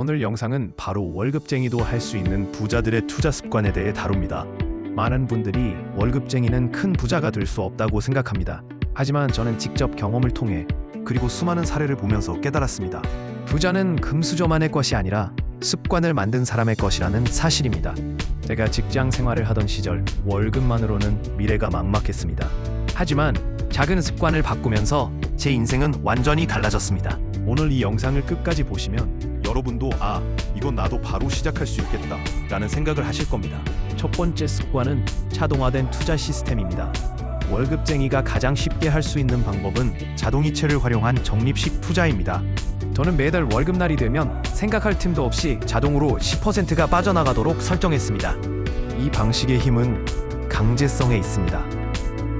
오늘 영상은 바로 월급쟁이도 할 수 있는 부자들의 투자 습관에 대해 다룹니다. 많은 분들이 월급쟁이는 큰 부자가 될 수 없다고 생각합니다. 하지만 저는 직접 경험을 통해 그리고 수많은 사례를 보면서 깨달았습니다. 부자는 금수저만의 것이 아니라 습관을 만든 사람의 것이라는 사실입니다. 제가 직장 생활을 하던 시절 월급만으로는 미래가 막막했습니다. 하지만 작은 습관을 바꾸면서 제 인생은 완전히 달라졌습니다. 오늘 이 영상을 끝까지 보시면 여러분도 아, 이건 나도 바로 시작할 수 있겠다 라는 생각을 하실 겁니다. 첫 번째 습관은 자동화된 투자 시스템입니다. 월급쟁이가 가장 쉽게 할 수 있는 방법은 자동이체를 활용한 적립식 투자입니다. 저는 매달 월급날이 되면 생각할 틈도 없이 자동으로 10%가 빠져나가도록 설정했습니다. 이 방식의 힘은 강제성에 있습니다.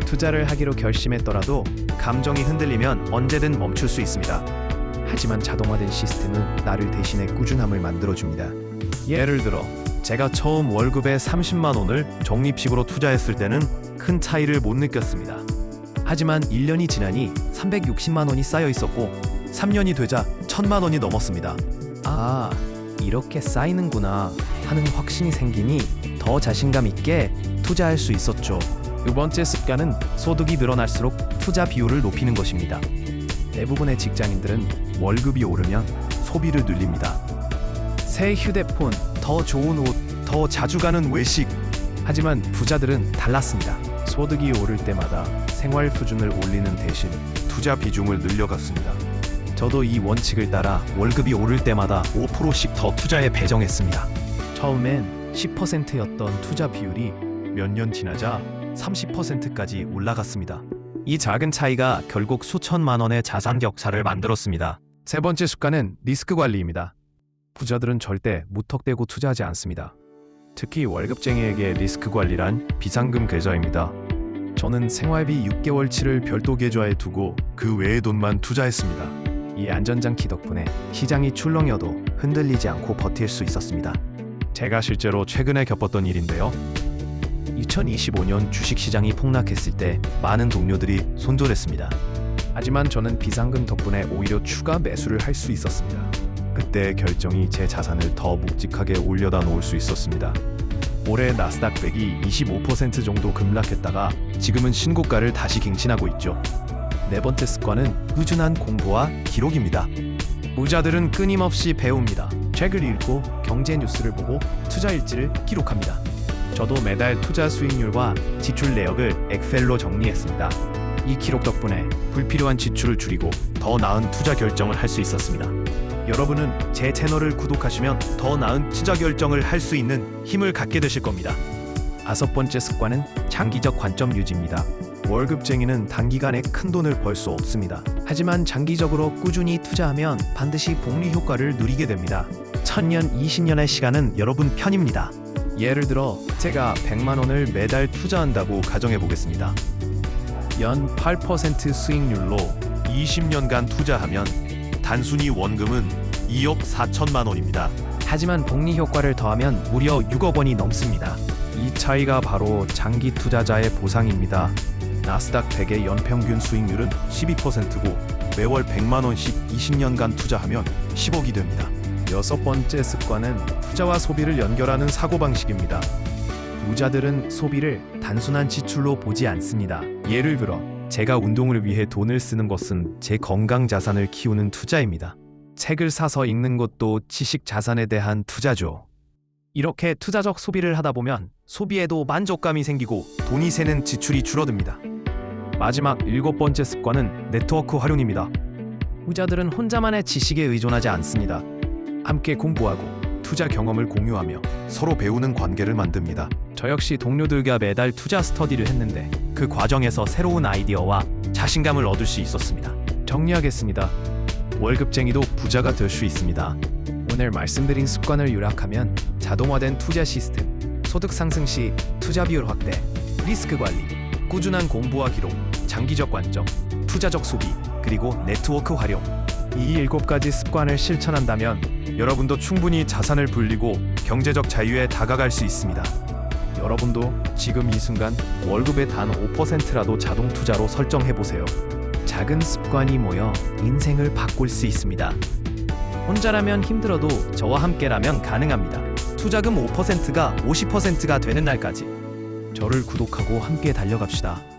투자를 하기로 결심했더라도 감정이 흔들리면 언제든 멈출 수 있습니다. 하지만 자동화된 시스템은 나를 대신해 꾸준함을 만들어줍니다. 예를 들어 제가 처음 월급의 30만 원을 적립식으로 투자했을 때는 큰 차이를 못 느꼈습니다. 하지만 1년이 지나니 360만 원이 쌓여 있었고 3년이 되자 1000만 원이 넘었습니다. 아, 이렇게 쌓이는구나 하는 확신이 생기니 더 자신감 있게 투자할 수 있었죠. 두 번째 습관은 소득이 늘어날수록 투자 비율을 높이는 것입니다. 대부분의 직장인들은 월급이 오르면 소비를 늘립니다. 새 휴대폰, 더 좋은 옷, 더 자주 가는 외식. 하지만 부자들은 달랐습니다. 소득이 오를 때마다 생활 수준을 올리는 대신 투자 비중을 늘려갔습니다. 저도 이 원칙을 따라 월급이 오를 때마다 5%씩 더 투자에 배정했습니다. 처음엔 10%였던 투자 비율이 몇 년 지나자 30%까지 올라갔습니다. 이 작은 차이가 결국 수천만 원의 자산 격차를 만들었습니다. 세 번째 습관은 리스크 관리입니다. 부자들은 절대 무턱대고 투자하지 않습니다. 특히 월급쟁이에게 리스크 관리란 비상금 계좌입니다. 저는 생활비 6개월치를 별도 계좌에 두고 그 외의 돈만 투자했습니다. 이 안전장치 덕분에 시장이 출렁여도 흔들리지 않고 버틸 수 있었습니다. 제가 실제로 최근에 겪었던 일인데요. 2025년 주식시장이 폭락했을 때 많은 동료들이 손절했습니다. 하지만 저는 비상금 덕분에 오히려 추가 매수를 할 수 있었습니다. 그때의 결정이 제 자산을 더 묵직하게 올려다 놓을 수 있었습니다. 올해 나스닥 100이 25% 정도 급락했다가 지금은 신고가를 다시 갱신하고 있죠. 네 번째 습관은 꾸준한 공부와 기록입니다. 부자들은 끊임없이 배웁니다. 책을 읽고 경제 뉴스를 보고 투자 일지를 기록합니다. 저도 매달 투자 수익률과 지출 내역을 엑셀로 정리했습니다. 이 기록 덕분에 불필요한 지출을 줄이고 더 나은 투자 결정을 할 수 있었습니다. 여러분은 제 채널을 구독하시면 더 나은 투자 결정을 할 수 있는 힘을 갖게 되실 겁니다. 다섯 번째 습관은 장기적 관점 유지입니다. 월급쟁이는 단기간에 큰 돈을 벌 수 없습니다. 하지만 장기적으로 꾸준히 투자하면 반드시 복리 효과를 누리게 됩니다. 천년, 20년의 시간은 여러분 편입니다. 예를 들어 제가 100만 원을 매달 투자한다고 가정해 보겠습니다. 연 8% 수익률로 20년간 투자하면 단순히 원금은 2억 4천만 원입니다. 하지만 복리 효과를 더하면 무려 6억 원이 넘습니다. 이 차이가 바로 장기 투자자의 보상입니다. 나스닥 100의 연평균 수익률은 12%고 매월 100만 원씩 20년간 투자하면 10억이 됩니다. 여섯 번째 습관은 투자와 소비를 연결하는 사고방식입니다. 부자들은 소비를 단순한 지출로 보지 않습니다. 예를 들어 제가 운동을 위해 돈을 쓰는 것은 제 건강 자산을 키우는 투자입니다. 책을 사서 읽는 것도 지식 자산에 대한 투자죠. 이렇게 투자적 소비를 하다 보면 소비에도 만족감이 생기고 돈이 새는 지출이 줄어듭니다. 마지막 일곱 번째 습관은 네트워크 활용입니다. 부자들은 혼자만의 지식에 의존하지 않습니다. 함께 공부하고 투자 경험을 공유하며 서로 배우는 관계를 만듭니다. 저 역시 동료들과 매달 투자 스터디를 했는데 그 과정에서 새로운 아이디어와 자신감을 얻을 수 있었습니다. 정리하겠습니다. 월급쟁이도 부자가 될 수 있습니다. 오늘 말씀드린 습관을 요약하면 자동화된 투자 시스템, 소득 상승 시 투자 비율 확대, 리스크 관리, 꾸준한 공부와 기록, 장기적 관점, 투자적 소비, 그리고 네트워크 활용. 이 일곱 가지 습관을 실천한다면 여러분도 충분히 자산을 불리고 경제적 자유에 다가갈 수 있습니다. 여러분도 지금 이 순간 월급의 단 5%라도 자동 투자로 설정해 보세요. 작은 습관이 모여 인생을 바꿀 수 있습니다. 혼자라면 힘들어도 저와 함께라면 가능합니다. 투자금 5%가 50%가 되는 날까지 저를 구독하고 함께 달려갑시다.